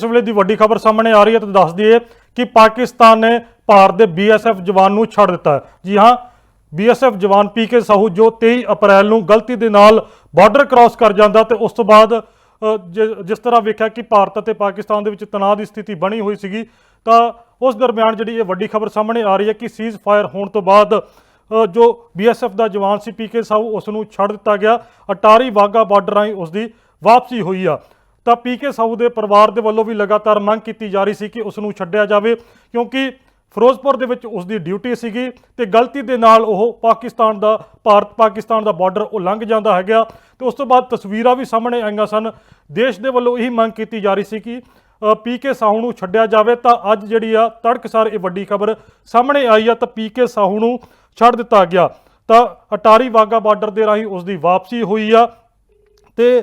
ਇਸ ਵੇਲੇ ਦੀ ਵੱਡੀ ਖਬਰ ਸਾਹਮਣੇ ਆ ਰਹੀ ਹੈ ਤਾਂ ਦੱਸ ਦਈਏ ਕਿ ਪਾਕਿਸਤਾਨ ਨੇ ਭਾਰਤ ਦੇ ਬੀਐਸਐਫ ਜਵਾਨ ਨੂੰ ਛੱਡ ਦਿੱਤਾ ਜੀ ਹਾਂ ਬੀਐਸਐਫ ਜਵਾਨ ਪੀਕੇ ਸਾਹੂ ਜੋ 23 ਅਪ੍ਰੈਲ ਨੂੰ ਗਲਤੀ ਦੇ ਨਾਲ ਬਾਰਡਰ ਕ੍ਰਾਸ ਕਰ ਜਾਂਦਾ ਤੇ ਉਸ ਤੋਂ ਬਾਅਦ ਅ, ਜਿਸ ਤਰ੍ਹਾਂ ਵੇਖਿਆ ਕਿ ਭਾਰਤ ਅਤੇ ਪਾਕਿਸਤਾਨ ਦੇ ਵਿੱਚ ਤਣਾਅ ਦੀ ਸਥਿਤੀ ਬਣੀ ਹੋਈ ਸੀਗੀ ਤਾਂ ਉਸ ਦਰਮਿਆਨ ਜਿਹੜੀ ਇਹ ਵੱਡੀ ਖਬਰ ਸਾਹਮਣੇ ਆ ਰਹੀ ਹੈ ਕਿ ਸੀਜ਼ ਫਾਇਰ ਹੋਣ ਤੋਂ ਬਾਅਦ ਅ, ਜੋ ਬੀਐਸਐਫ ਦਾ ਜਵਾਨ ਸੀ ਪੀਕੇ ਸਾਹੂ ਉਸ ਨੂੰ ਛੱਡ ਦਿੱਤਾ ਗਿਆ। ਅਟਾਰੀ ਵਾਗਾ ਬਾਰਡਰ ਰਾਹੀਂ ਉਸ ਦੀ ਵਾਪਸੀ ਹੋਈ ਆ। ਤਾਂ ਪੀਕੇ ਸਾਹੂ ਦੇ ਪਰਿਵਾਰ ਦੇ ਵੱਲੋਂ ਵੀ ਲਗਾਤਾਰ ਮੰਗ ਕੀਤੀ ਜਾ ਰਹੀ ਸੀ ਕਿ ਉਸ ਨੂੰ ਛੱਡਿਆ ਜਾਵੇ, ਕਿਉਂਕਿ ਫਿਰੋਜ਼ਪੁਰ ਦੇ ਵਿੱਚ ਉਸ ਦੀ ਡਿਊਟੀ ਸੀਗੀ ਤੇ ਗਲਤੀ ਦੇ ਨਾਲ ਉਹ ਪਾਕਿਸਤਾਨ ਦਾ, ਭਾਰਤ ਪਾਕਿਸਤਾਨ ਦਾ ਬਾਰਡਰ ਉਹ ਲੰਘ ਜਾਂਦਾ ਹੈਗਾ। ਤੇ ਉਸ ਤੋਂ ਬਾਅਦ ਤਸਵੀਰਾਂ ਵੀ ਸਾਹਮਣੇ ਆਈਆਂ ਸਨ। ਦੇਸ਼ ਦੇ ਵੱਲੋਂ ਇਹੀ ਮੰਗ ਕੀਤੀ ਜਾ ਰਹੀ ਸੀ ਕਿ ਪੀਕੇ ਸਾਹੂ ਨੂੰ ਛੱਡਿਆ ਜਾਵੇ। ਤਾਂ ਅੱਜ ਜਿਹੜੀ ਆ ਤੜਕਸਾਰ ਇਹ ਵੱਡੀ ਖਬਰ ਸਾਹਮਣੇ ਆਈ ਆ, ਤਾਂ ਪੀਕੇ ਸਾਹੂ ਨੂੰ ਛੱਡ ਦਿੱਤਾ ਗਿਆ। ਤਾਂ ਅਟਾਰੀ ਵਾਗਾ ਬਾਰਡਰ ਦੇ ਰਾਹੀਂ ਉਸ ਦੀ ਵਾਪਸੀ ਹੋਈ ਆ। ਤੇ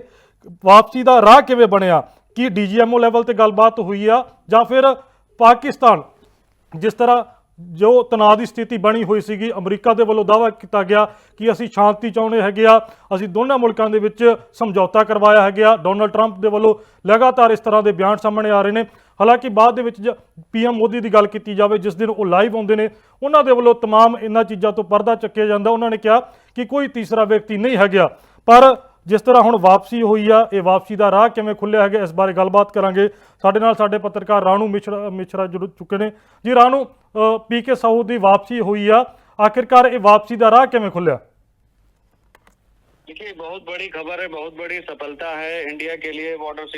ਵਾਪਸੀ ਦਾ ਰਾਹ ਕਿਵੇਂ ਬਣਿਆ ਕੀ ਡੀਜੀਐਮਓ ਲੈਵਲ ਤੇ ਗੱਲਬਾਤ ਹੋਈ ਆ ਜਾਂ ਫਿਰ ਪਾਕਿਸਤਾਨ ਜਿਸ ਤਰ੍ਹਾਂ ਜੋ ਤਣਾਅ ਦੀ ਸਥਿਤੀ ਬਣੀ ਹੋਈ ਸੀਗੀ ਅਮਰੀਕਾ ਦੇ ਵੱਲੋਂ ਦਾਅਵਾ ਕੀਤਾ ਗਿਆ ਕਿ ਅਸੀਂ ਸ਼ਾਂਤੀ ਚਾਹੁੰਦੇ ਹੈਗੇ ਆ ਅਸੀਂ ਦੋਨਾਂ ਮੁਲਕਾਂ ਦੇ ਵਿੱਚ ਸਮਝੌਤਾ ਕਰਵਾਇਆ ਹੈਗਾ ਡੋਨਲਡ ਟਰੰਪ ਦੇ ਵੱਲੋਂ ਲਗਾਤਾਰ ਇਸ ਤਰ੍ਹਾਂ ਦੇ ਬਿਆਨ ਸਾਹਮਣੇ ਆ ਰਹੇ ਨੇ ਹਾਲਾਂਕਿ ਬਾਅਦ ਦੇ ਵਿੱਚ ਪੀਐਮ ਮੋਦੀ ਦੀ ਗੱਲ ਕੀਤੀ ਜਾਵੇ ਜਿਸ ਦਿਨ ਉਹ ਲਾਈਵ ਆਉਂਦੇ ਨੇ ਉਹਨਾਂ ਦੇ ਵੱਲੋਂ तमाम ਇਹਨਾਂ ਚੀਜ਼ਾਂ ਤੋਂ ਪਰਦਾ ਚੱਕਿਆ ਜਾਂਦਾ ਉਹਨਾਂ ਨੇ ਕਿਹਾ ਕਿ ਕੋਈ ਤੀਸਰਾ ਵਿਅਕਤੀ ਨਹੀਂ ਹੈਗਾ ਪਰ ਜਿਸ ਤਰ੍ਹਾਂ ਹੁਣ ਵਾਪਸੀ ਹੋਈ ਆ ਇਹ ਵਾਪਸੀ ਦਾ ਰਾਹ ਕਿਵੇਂ ਖੁੱਲਿਆ ਹੈਗਾ ਇਸ ਬਾਰੇ ਗੱਲਬਾਤ ਕਰਾਂਗੇ ਸਾਡੇ ਨਾਲ ਸਾਡੇ ਪੱਤਰਕਾਰ ਰਾਣੂ ਮਿਸ਼ਰਾ ਮਿਸ਼ਰਾ ਜੁੜ ਚੁੱਕੇ ਨੇ ਜੀ ਰਾਣੂ ਪੀਕੇ ਸਾਊ ਦੀ ਵਾਪਸੀ ਹੋਈ ਆ ਆਖਿਰਕਾਰ ਇਹ ਵਾਪਸੀ ਦਾ ਰਾਹ ਕਿਵੇਂ ਖੁੱਲਿਆ देखिए बहुत बड़ी खबर है बहुत बड़ी सफलता है इंडिया के लिए बॉर्डर